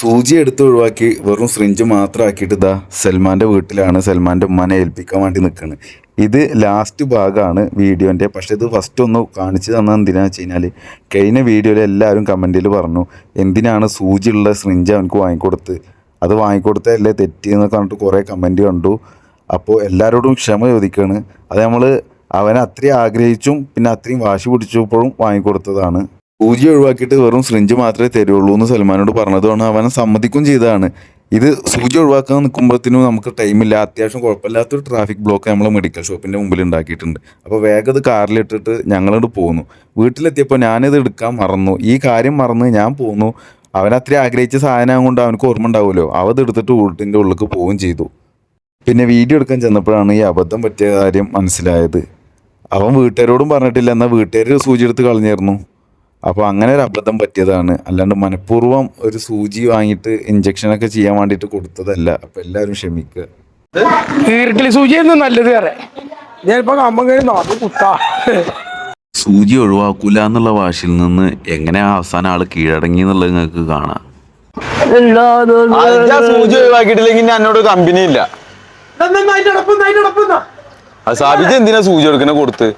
സൂചി എടുത്ത് ഒഴിവാക്കി വെറും സ്രിഞ്ച് മാത്രം ആക്കിയിട്ട് ഇതാ സൽമാന്റെ വീട്ടിലാണ് സൽമാന്റെ ഉമ്മാനെ ഏൽപ്പിക്കാൻ വേണ്ടി നിൽക്കുന്നത് ഇത് ലാസ്റ്റ് ഭാഗമാണ് വീഡിയോന്റെ പക്ഷേ ഇത് ഫസ്റ്റ് ഒന്ന് കാണിച്ചു തന്നത് എന്തിനാണെന്ന് വെച്ച് കഴിഞ്ഞാൽ കഴിഞ്ഞ വീഡിയോയിൽ എല്ലാവരും കമന്റിൽ പറഞ്ഞു എന്തിനാണ് സൂചിയുള്ള സ്രിഞ്ച് അവനക്ക് വാങ്ങിക്കൊടുത്ത്? അത് വാങ്ങിക്കൊടുത്തതല്ലേ തെറ്റിയെന്ന് പറഞ്ഞിട്ട് കുറേ കമന്റ് കണ്ടു. അപ്പോൾ എല്ലാവരോടും ക്ഷമ ചോദിക്കുകയാണ് അത് നമ്മൾ അവനെ അത്രയും ആഗ്രഹിച്ചും പിന്നെ അത്രയും വാശി പിടിച്ചപ്പോഴും വാങ്ങിക്കൊടുത്തതാണ്. സൂചി ഒഴിവാക്കിയിട്ട് വെറും ഫ്രിഞ്ച് മാത്രമേ തരുള്ളൂ എന്ന് സൽമാനോട് പറഞ്ഞതുകൊണ്ട് അവനെ സമ്മതിക്കും ചെയ്തതാണ്. ഇത് സൂചി ഒഴിവാക്കാൻ നിൽക്കുമ്പോഴത്തേനും നമുക്ക് ടൈമില്ല അത്യാവശ്യം കുഴപ്പമില്ലാത്തൊരു ട്രാഫിക് ബ്ലോക്ക് നമ്മൾ മെഡിക്കൽ ഷോപ്പിന്റെ മുമ്പിൽ ഉണ്ടാക്കിയിട്ടുണ്ട്. അപ്പോൾ വേഗം ഇത് കാറിലിട്ടിട്ട് ഞങ്ങളോട് പോന്നു. വീട്ടിലെത്തിയപ്പോൾ ഞാനിത് എടുക്കാൻ മറന്നു. ഈ കാര്യം മറന്ന് ഞാൻ പോന്നു. അവൻ അത്ര ആഗ്രഹിച്ച സാധനം കൊണ്ട് അവനക്ക് ഓർമ്മ ഉണ്ടാവുമല്ലോ. അവ ഇത് എടുത്തിട്ട് വീട്ടിന്റെ ഉള്ളിലേക്ക് പോവുകയും ചെയ്തു. പിന്നെ വീഡിയോ എടുക്കാൻ ചെന്നപ്പോഴാണ് ഈ അബദ്ധം പറ്റിയ കാര്യം മനസ്സിലായത്. അവൻ വീട്ടുകാരോടും പറഞ്ഞിട്ടില്ല. എന്നാൽ വീട്ടുകാർ സൂചി എടുത്ത് കളഞ്ഞിരുന്നു. അപ്പോൾ അങ്ങനെ ഒരു അബദ്ധം പറ്റിയതാണ്. അല്ലാണ്ട് മനഃപൂർവം ഒരു സൂചി വാങ്ങിയിട്ട് ഇഞ്ചക്ഷനൊക്കെ ചെയ്യാൻ വേണ്ടിയിട്ട് കൊടുത്തതല്ല. അപ്പോൾ എല്ലാവരും ക്ഷമിക്കുക. സൂചിയായിരുന്നു നല്ലത് വേറെ കമ്പം കഴിഞ്ഞു അത് കുത്താ. സൂചി ഒഴിവാക്കൂല എന്നുള്ള വാശിയിൽ നിന്ന് എങ്ങനെ അവസാനം ആൾ കീഴടങ്ങി എന്നുള്ളത് നിങ്ങൾക്ക് കാണാം. സൂചി ഒഴിവാക്കിയിട്ടില്ലെങ്കിൽ എന്നോട് കമ്പനി ഇല്ല. സാബിജ് എന്തിനാ സൂചി എടുക്കണ കൊടുത്ത്?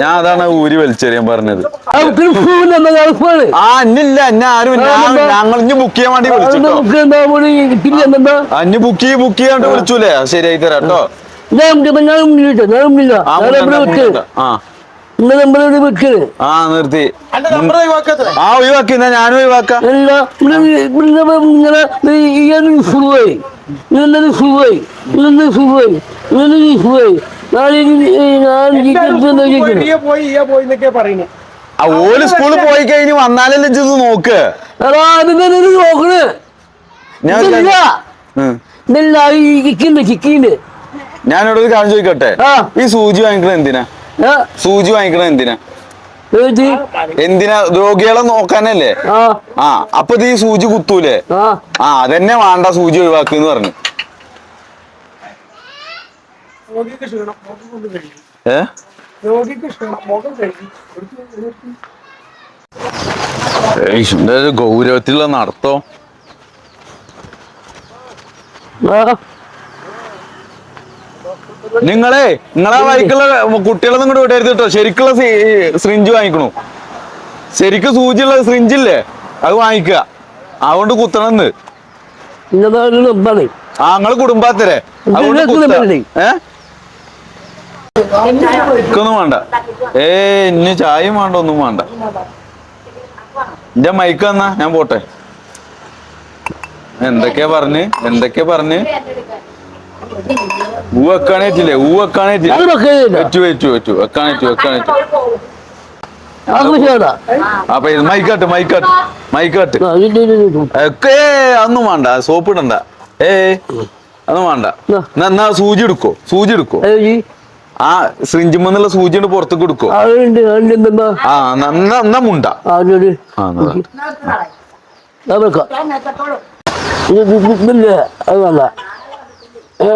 ഞാൻ അതാണ് ഊരി വലിച്ചെറിയാൻ പറഞ്ഞത്. ആ അന്നില്ല എന്നെ ആരും ഞാൻ- ഞങ്ങൾ ഇഞ്ഞ് ബുക്ക് ചെയ്യാൻ വേണ്ടി വിളിച്ചു അഞ്ഞു ബുക്ക് ചെയ്ത് ബുക്ക് ചെയ്യാണ്ട് വിളിച്ചൂലേ? ശരിയായി തരാം കേട്ടോ ആ. ആ. നിർത്തി. ഒഴിവാക്കി ഞാനും ഒഴിവാക്കാം. ഓൽ സ്കൂളിൽ പോയി കഴിഞ്ഞ് വന്നാലല്ലേ ഇത് നോക്ക്. നോക്കണ്. ഞാനോട് ഒരു കാര്യം- ചോദിക്കട്ടെ? ഈ സൂചി വാങ്ങിക്കണ എന്തിനാ? സൂചി വാങ്ങിക്കണത് എന്തിനാ? എന്തിനാ? രോഗികളെ നോക്കാനല്ലേ? ആ അപ്പൊ ഇത് ഈ സൂചി കുത്തൂലേ? ആ. ആ അതന്നെ വേണ്ട സൂചി ഒഴിവാക്കുന്നു പറഞ്ഞു. ഏ? ഒരു ഗൗരവത്തിലുള്ള നടത്തോ? നിങ്ങളെ നിങ്ങളെ വഴിക്കുള്ള കുട്ടികളൊന്നും കൂടെ വിടരുത് കേട്ടോ. ശരിക്കുള്ള സ്രിഞ്ച് വാങ്ങിക്കണു. ശരിക്കും സൂചിയുള്ള സ്രിഞ്ചില്ലേ ഇല്ലേ? അത് വാങ്ങിക്കുക. അതുകൊണ്ട് കുത്തണമെന്ന് നമ്പാണ് ആ നിങ്ങൾ കുടുംബാത്തരെ. അതുകൊണ്ട് ഇക്കൊന്നും വേണ്ട. ഏ ഇനി ചായയും വേണ്ട ഒന്നും വേണ്ട. എന്റെ മൈക്ക് തന്നാ ഞാൻ പോട്ടെ. എന്തൊക്കെയാ പറഞ്ഞ്? എന്തൊക്കെയാ പറഞ്ഞ്? ഊ വെക്കാണേറ്റില്ലേ ഊ വെക്കാണേറ്റില്ലേ അത് വെക്കുന്നില്ല വെച്ചു വെച്ചു വെച്ചു വെക്കാണേറ്റു വെക്കാണേറ്റു ആഘോഷാണ് അപ്പൊ ഇത് മൈക്കാട്ട് മൈക്കാട്ട് മൈക്കാട്ട്. ഒക്കെ അതൊന്നും വേണ്ട. സോപ്പ് ഇടണ്ട. ഏ അതൊന്നും വേണ്ട. എന്നാ- എന്നാ സൂചി എടുക്കോ? സൂചി എടുക്കോ? ആ ശ്രിഞ്ചിമെന്നുള്ള സൂചി ഉണ്ട് കൊടുക്കോ അതുണ്ട് അതുണ്ട് ആ നന്ന മുണ്ട.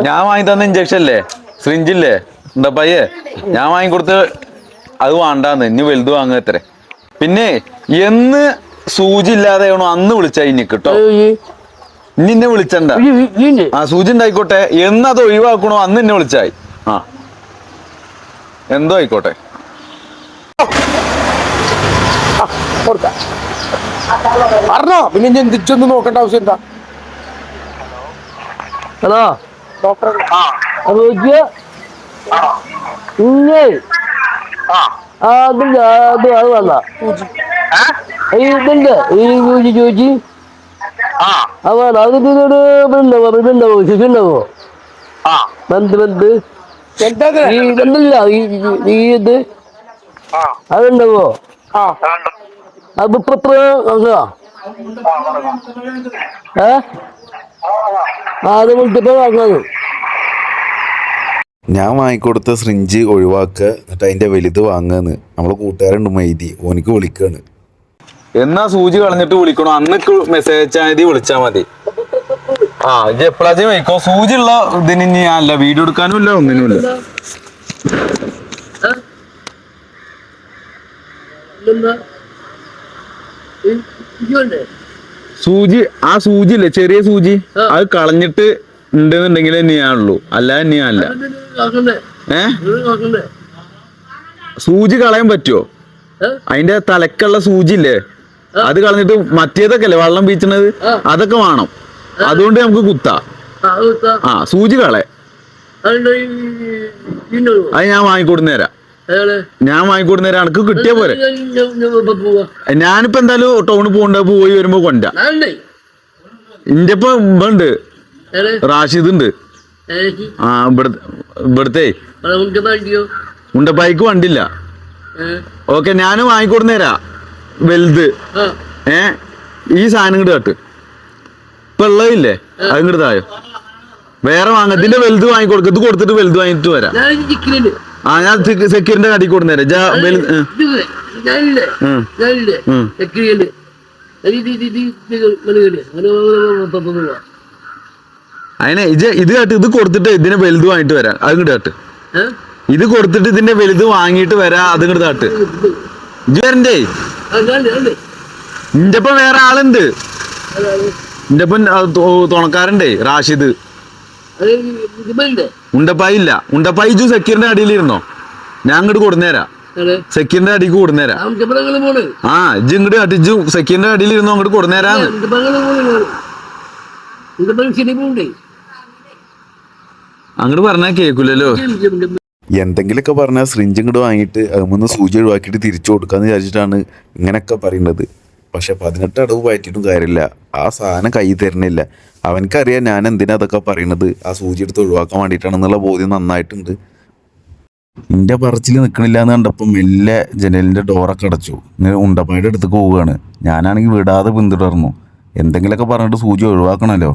ഞാൻ വാങ്ങി തന്ന ഇഞ്ചക്ഷൻ അല്ലേ ശ്രിഞ്ചില്ലേ? എന്താ പയ്യേ? ഞാൻ വാങ്ങി കൊടുത്ത് അത് വേണ്ടാന്ന്. ഇനി വലുത് വാങ്ങത്രേ പിന്നെ എന്ന് സൂചി ഇല്ലാതെയാണോ അന്ന് വിളിച്ചായി ഇനി കിട്ടോ. എന്നെ വിളിച്ചണ്ട. ആ സൂചി ഉണ്ടായിക്കോട്ടെ എന്ന് അത് ഒഴിവാക്കണോ? അന്ന് എന്നെ വിളിച്ചായി എന്തോ ആയിക്കോട്ടെ. പറഞ്ഞോ പിന്നെ ഞാൻ തിരിച്ചൊന്ന് നോക്കേണ്ട ആവശ്യം എന്താ? ഹലോ ഡോക്ടർ അത് അത് ഇതുണ്ട് ഈ ചോദിച്ചു. ഇതുണ്ടാവോ ഇതുണ്ടാവോ ശിശുണ്ടാവോ ബന്ധ ബന്ധ്? ഈ ഇത്? അതുണ്ടാവോ ഇപ്പൊ എത്ര ഏ? ആ അത് വാങ്ങാന്ന് ഞാൻ വാങ്ങിക്കൊടുത്ത സ്രിഞ്ച് ഒഴിവാക്കുക എന്നിട്ട് അതിന്റെ വലുത് വാങ്ങുകയെന്ന് നമ്മളെ കൂട്ടുകാരുണ്ട് മൈതി ഓനിക്ക് വിളിക്കുകയാണ് എന്നാ സൂചി കളഞ്ഞിട്ട് വിളിക്കണോ? അന്നൊക്കെ മെസ്സേജ് അയച്ചാൽ മതി വിളിച്ചാൽ മതി. ആ ഇത് എപ്പോഴാച്ചും വൈക്കോ സൂചി ഉള്ള ഇതിന് ഇനി അല്ല വീഡിയോ എടുക്കാനും ഇല്ല ഒന്നിനും ഇല്ല. സൂചി ആ സൂചി ഇല്ലേ ചെറിയ സൂചി? അത് കളഞ്ഞിട്ട് ഉണ്ടെന്നുണ്ടെങ്കിൽ തന്നെയാണുള്ളൂ അല്ലാതെ തന്നെയാണല്ല നോക്കണ്ടേ ഏ? സൂചി കളയാൻ പറ്റുമോ അതിന്റെ തലക്കുള്ള സൂചി ഇല്ലേ അത് കളഞ്ഞിട്ട് മറ്റേതൊക്കെ അല്ലേ വെള്ളം പീച്ചണത്? അതൊക്കെ വേണം. അതുകൊണ്ട് നമുക്ക് കുത്താ. ആ സൂചി കളെ. അത് ഞാൻ വാങ്ങിക്കൊടുന്ന് തരാം. ഞാൻ വാങ്ങിക്കൊടുന്ന തരാം. എനിക്ക് കിട്ടിയ പോരെ. ഞാനിപ്പോ എന്തായാലും ടൗണിൽ പോകണ്ട പോയി വരുമ്പോ കൊണ്ട. എന്റെ ഇപ്പൊ ഉണ്ട് റാഷിദ് ഉണ്ട് ആ ഇവിടെ ഇവിടുത്തെ. ഉണ്ട ബൈക്ക് വണ്ടില്ല ഓക്കെ ഞാൻ വാങ്ങിക്കൊടുന്ന തരാം. വലുത്. ഏ? ഈ സാധനം ഇങ്ങോട്ട് കട്ട്. ഇപ്പൊ ഉള്ളതില്ലേ അത് ഇങ്ങോട്ട് തായോ വേറെ വാങ്ങത്തിന്റെ വലുത് വാങ്ങിക്കൊടുക്ക ഇത് കൊടുത്തിട്ട് വലുത് വാങ്ങിട്ട് വരാം ആ ഞാൻ സെക്യൂരിന്റെ കടി കൊടുന്നേരം അതിനെ ഇജ ഇത് കേട്ട് ഇത് കൊടുത്തിട്ട് ഇതിനെ വലുത് വാങ്ങിട്ട് വരാം അത് ഇങ്ങോട്ട് കേട്ട് ഇത് കൊടുത്തിട്ട് ഇതിന്റെ വലുത് വാങ്ങിയിട്ട് വരാ അത് ഇങ്ങോട്ട് തട്ട് ഇജ് വരണ്ടേ ഇന്റെ ഇപ്പൊ വേറെ ആളുണ്ട് ഒപ്പം തുണക്കാരുണ്ടേ റാഷിദ്. അത് ഉണ്ടപ്പായി ഇല്ല. ഉണ്ടപ്പായി ജു സെക്യൂറിന്റെ അടിയിലിരുന്നോ? ഞാൻ അങ്ങോട്ട് കൊടുന്നേരാം. സെക്യൂറിന്റെ അടിക്ക് കൊടുന്നേരാ. നമുക്ക് എപ്പോഴെങ്കിലും പോണേ. ആ ഇജ്ജ് ഇങ്ങോട്ട് അടിച്ചു സെക്യൂറിന്റെ അടിയിലിരുന്നോ അങ്ങോട്ട് കൊടുന്നേരാന്ന്. അങ്ങോട്ട് പറഞ്ഞാ കേക്കൂലല്ലോ. എന്തെങ്കിലുമൊക്കെ പറഞ്ഞാൽ ഇങ്ങോട്ട് വാങ്ങിയിട്ട് അതിൽ സൂചി ഒഴിവാക്കിയിട്ട് തിരിച്ചു കൊടുക്കാന്ന് വിചാരിച്ചിട്ടാണ് ഇങ്ങനെയൊക്കെ പറയുന്നത്. പക്ഷെ പതിനെട്ട് അടവ് പയറ്റിട്ടും കാര്യമില്ല. ആ സാധനം കൈ തരുന്നില്ല. അവനക്കറിയാം ഞാൻ എന്തിനാ അതൊക്കെ പറയണത് ആ സൂചി എടുത്ത് ഒഴിവാക്കാൻ വേണ്ടിയിട്ടാണെന്നുള്ള ബോധ്യം നന്നായിട്ടുണ്ട്. എന്റെ പറച്ചിൽ നിൽക്കണില്ല എന്ന് കണ്ടപ്പോൾ മെല്ലെ ജനലിന്റെ ഡോറൊക്കെ അടച്ചു. ഇങ്ങനെ ഉണ്ടപ്പായുടെ അടുത്തേക്ക് പോവുകയാണ്. ഞാനാണെങ്കിൽ വിടാതെ പിന്തുടർന്നു. എന്തെങ്കിലുമൊക്കെ പറഞ്ഞിട്ട് സൂചി ഒഴിവാക്കണമല്ലോ.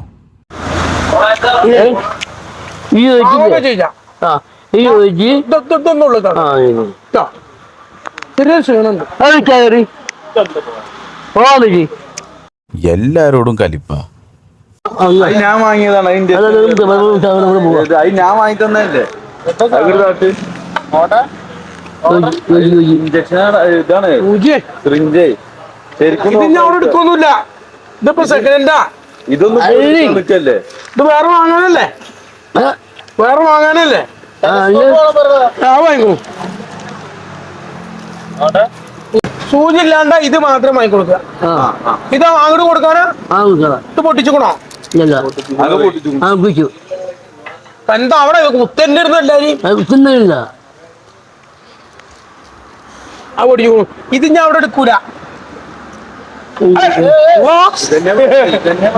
ചെറിയ ക്ഷീണുണ്ട് എല്ലാവരോടും കലിപ്പ. ഞാൻ വാങ്ങിയതാണ് ഞാൻ വാങ്ങി തന്നല്ലേ ഇതാണ്. ശരിക്കും എടുക്കൊന്നുമില്ല ഇതിപ്പോ സെക്കൻഡാ ഇതൊന്നും. നിൽക്കല്ലേ? ഇത് വേറെ വാങ്ങാനല്ലേ? വേറെ വാങ്ങാനല്ലേ? ആ, വാങ്ങിക്കോ. സൂചി ഇല്ലാണ്ട ഇത് മാത്രം വാങ്ങി കൊടുക്കുക. ഇത് അങ്ങോട്ട് കൊടുക്കാനാ? ഇത് പൊട്ടിച്ചുകൂടാ ഇല്ല അത് പൊട്ടിച്ചു ആ പിടിച്ചു എന്താ അവിടെ? കുത്തന്നെ ഇരുന്നു എല്ലാരും അത് തിന്നില്ല ആ പൊട്ടിച്ചു ഇത് ഞാൻ അവിടെ എടുക്കൂല. ഓ,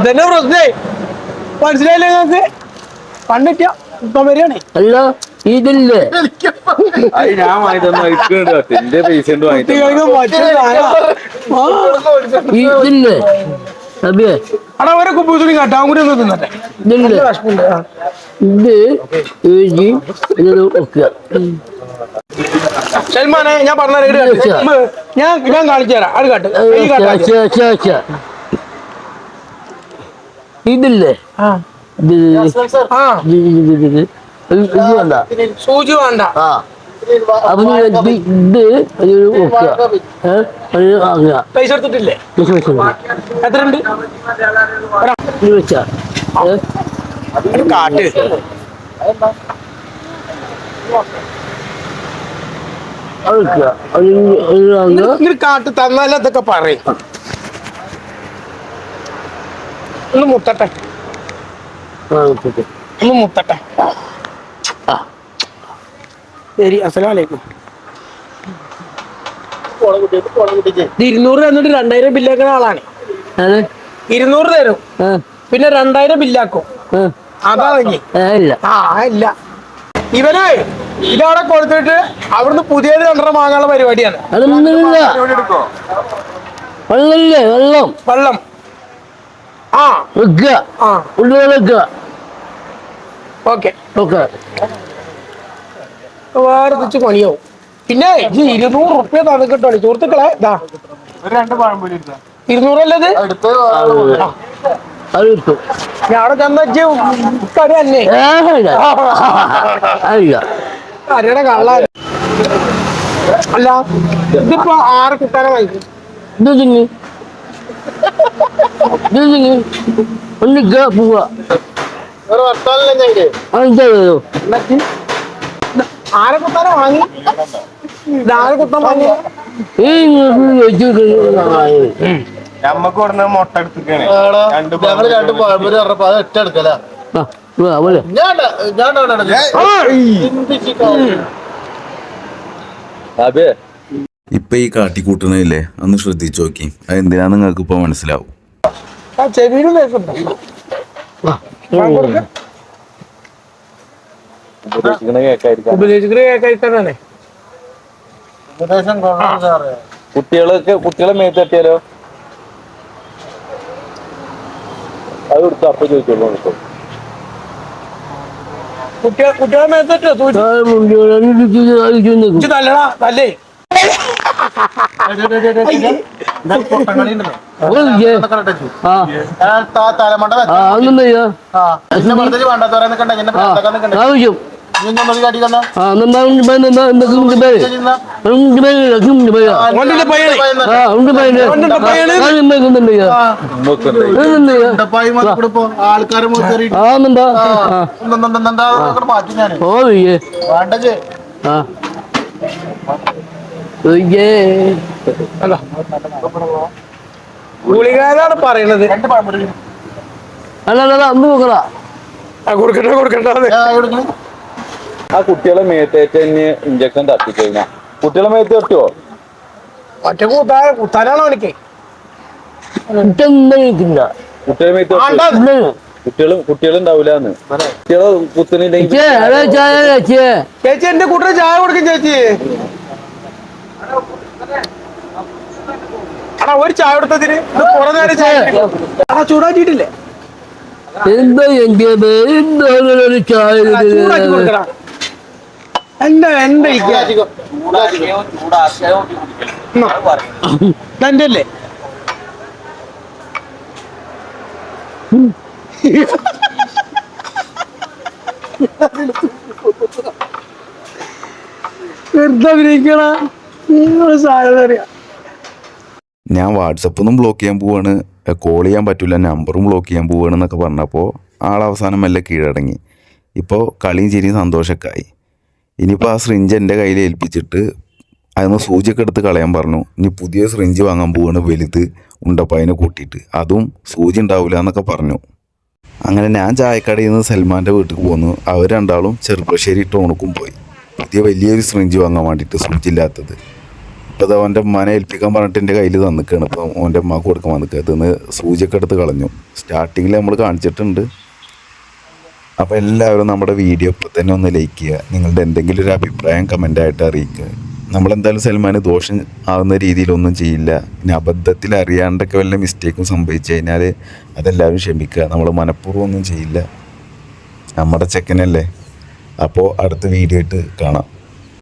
ഇതന്നെ പ്രശ്നേ. മനസ്സിലായില്ലേ നിങ്ങൾക്ക്? കണ്ടിട്ടാ ഇപ്പൊ വരികയാണേ. അല്ല. ഇതില്ലേ അത് ഞാൻ വാങ്ങി തന്നു. എന്റെ പൈസ. ഇതില്ലേ അബിയെ. അവിടെ ഒരു കുപ്പൂസുണി കട്ടാൻ കൂടി ഒന്ന് തിന്നട്ടെ. ഇതില്ലേ നല്ല വിഷമുണ്ട്. ആ. ഇത് എഴുതി ഇത് വെക്കുക സൽമാനെ ഞാൻ പറഞ്ഞ ഞാൻ ഞാൻ കാണിച്ചു തരാം. അത് കാട്ട്. ഇതില്ലേ? ആ. വേണ്ട. സൂചി വേണ്ട. ആ. അപ്പൊ നീ ഇത് ഇത് ഒരു പൈസ എടുത്തിട്ടില്ലേ എത്ര ഉണ്ട് വെച്ചാ? കാട്ട്. കാട്ട് തന്നാലും അതൊക്കെ പറയും. ഒന്ന് മുത്തട്ടെ. ഒന്ന് മുത്തട്ടെ. ശരി അസലാമലൈക്കും ഇത് ഇരുന്നൂറ് തന്നിട്ട് രണ്ടായിരം ബില്ലാക്കുന്ന ആളാണ്. ഇരുന്നൂറ് തരും. പിന്നെ രണ്ടായിരം ബില്ലാക്കും അതാ ഇല്ല. ഇവനെ ഇതവിടെ കൊടുത്തിട്ട് അവിടുന്ന് പുതിയ രണ്ടെണ്ണം വാങ്ങാനുള്ള പരിപാടിയാണ്. വെള്ളമില്ലേ? വെള്ളം. വെള്ളം. ആ. ഓക്കെ. ഓക്കെ. വേറെ തിരിച്ച് പണിയാവും. പിന്നെ ഇത് ഇരുന്നൂറ് റുപ്യ തന്നിട്ടോ സുഹൃത്തുക്കളെ ഇതാ? ഇരുന്നൂറല്ലത്. അത് കിട്ടും ഞാൻ അവിടെ ചെന്നച്ച് തന്നെ. കള്ള. അല്ല ഇതിപ്പോ ആറ് കുട്ടാനെ വാങ്ങിക്കും. ഇത് തിന്ന്. ഒന്ന് പോവാ. വേറെ വർത്താനല്ലേ അതെന്താ ആരെ കുത്താനെ വാങ്ങി? ഇത് ആരെ കുത്താൻ വാങ്ങി? ഈ നമ്മക്ക് മുട്ട എടുത്തിക്കാണ് രണ്ട് ഞങ്ങൾ രണ്ട് പാമ്പര് പറഞ്ഞപ്പോ അത് ഒറ്റ എടുക്കല. പോലെ ഞാൻ ഞാൻ ഇപ്പൊ ഈ കാട്ടിക്കൂട്ടണില്ലേ ഒന്ന് ശ്രദ്ധിച്ചു നോക്കി. അത് എന്തിനാ നിങ്ങൾക്ക് ഇപ്പൊ മനസ്സിലാവും ചെവിയിലും ഉപദേശിക്കണ കേക്കായിരിക്കാം. ഉപദേശം കുട്ടികളൊക്കെ കുട്ടികളെ മേത്ത് തട്ടിയാലോ അത് കൊടുത്തു അപ്പൊ ചോദിച്ചോളൂ കുട്ടികളെ മേത്തോ തല്ലടാ തല്ലേ തലമണ്ട വേണ്ടാത്തവരെ നിൽക്കണ്ട ഗുളികാരാണ് പറയണത് അല്ല അല്ല അന്ന് നോക്കടാ കൊടുക്കണ്ട കൊടുക്കണ്ട ആ കുട്ടികളെ മേത്തേറ്റ് ഇഞ്ചക്ഷൻ തട്ടിക്കഴിഞ്ഞാ. കുട്ടികളെ മേത്ത് തട്ടുവോ? ഒറ്റ കുത്താനാണോ എനിക്ക് കുട്ടികളെ മേത്ത് ചായ ചേ ചേച്ചി. എന്റെ കൂട്ടരെ ചായ കൊടുക്കും ചേച്ചി. അടാ ഒരു ചായ കൊടുത്തതിന് ഇത് കുറെ നേരം ചായ അടാ ചൂടാക്കിയിട്ടില്ലേ? എന്താ എന്റെ ചായ എന്റെ എന്റെ തന്റെ അല്ലേ വെറുതെ അഭിനയിക്കണ നിങ്ങൾ സാധനം അറിയാം ഞാൻ വാട്സപ്പൊന്നും ബ്ലോക്ക് ചെയ്യാൻ പോവാണ്. കോൾ ചെയ്യാൻ പറ്റില്ല നമ്പറും ബ്ലോക്ക് ചെയ്യാൻ പോവാണെന്നൊക്കെ പറഞ്ഞപ്പോൾ ആളവസാനം മെല്ലെ കീഴടങ്ങി. ഇപ്പോൾ കളിയും ചിരിയും സന്തോഷമൊക്കെ ആയി ഇനിയിപ്പോൾ ആ സ്രിഞ്ച് എന്റെ കയ്യിൽ ഏൽപ്പിച്ചിട്ട് അതൊന്ന് സൂചിയൊക്കെ എടുത്ത് കളയാൻ പറഞ്ഞു. ഇനി പുതിയ സ്രിഞ്ച് വാങ്ങാൻ പോവാണ് വലുത് ഉണ്ടപ്പതിനെ കൂട്ടിയിട്ട്. അതും സൂചി ഉണ്ടാവില്ല എന്നൊക്കെ പറഞ്ഞു. അങ്ങനെ ഞാൻ ചായക്കടയിൽ നിന്ന് സൽമാന്റെ വീട്ടിൽ പോന്നു. അവർ രണ്ടാളും ചെറുപ്പശ്ശേരി ടൗണുക്കും പോയി. പുതിയ വലിയൊരു സ്രിഞ്ച് വാങ്ങാൻ വേണ്ടിയിട്ട് സൂചി ഇല്ലാത്തത്. ഇപ്പോൾ അവന്റെ ഉമ്മാനെ ഏൽപ്പിക്കാൻ പറഞ്ഞിട്ട് എന്റെ കയ്യിൽ തന്നിക്കാണ്. ഇപ്പോൾ അവന്റെ ഉമ്മാക്ക് കൊടുക്കാൻ വന്നിക്കുക നിന്ന് സൂചിയൊക്കെ എടുത്ത് കളഞ്ഞു. സ്റ്റാർട്ടിങ്ങിൽ നമ്മൾ കാണിച്ചിട്ടുണ്ട്. അപ്പോൾ എല്ലാവരും നമ്മുടെ വീഡിയോ ഇപ്പോൾ തന്നെ ഒന്ന് ലൈക്ക് ചെയ്യുക. നിങ്ങളുടെ എന്തെങ്കിലും ഒരു അഭിപ്രായം കമന്റായിട്ട് അറിയിക്കുക. നമ്മളെന്തായാലും സൽമാന് ദോഷം ആവുന്ന രീതിയിലൊന്നും ചെയ്യില്ല. പിന്നെ അബദ്ധത്തിൽ അറിയാണ്ടൊക്കെ വല്ല മിസ്റ്റേക്കും സംഭവിച്ചു കഴിഞ്ഞാൽ അതെല്ലാവരും ക്ഷമിക്കുക. നമ്മൾ മനഃപൂർവം ഒന്നും ചെയ്യില്ല. നമ്മുടെ ചെക്കനല്ലേ. അപ്പോൾ അടുത്ത വീഡിയോ ആയിട്ട് കാണാം.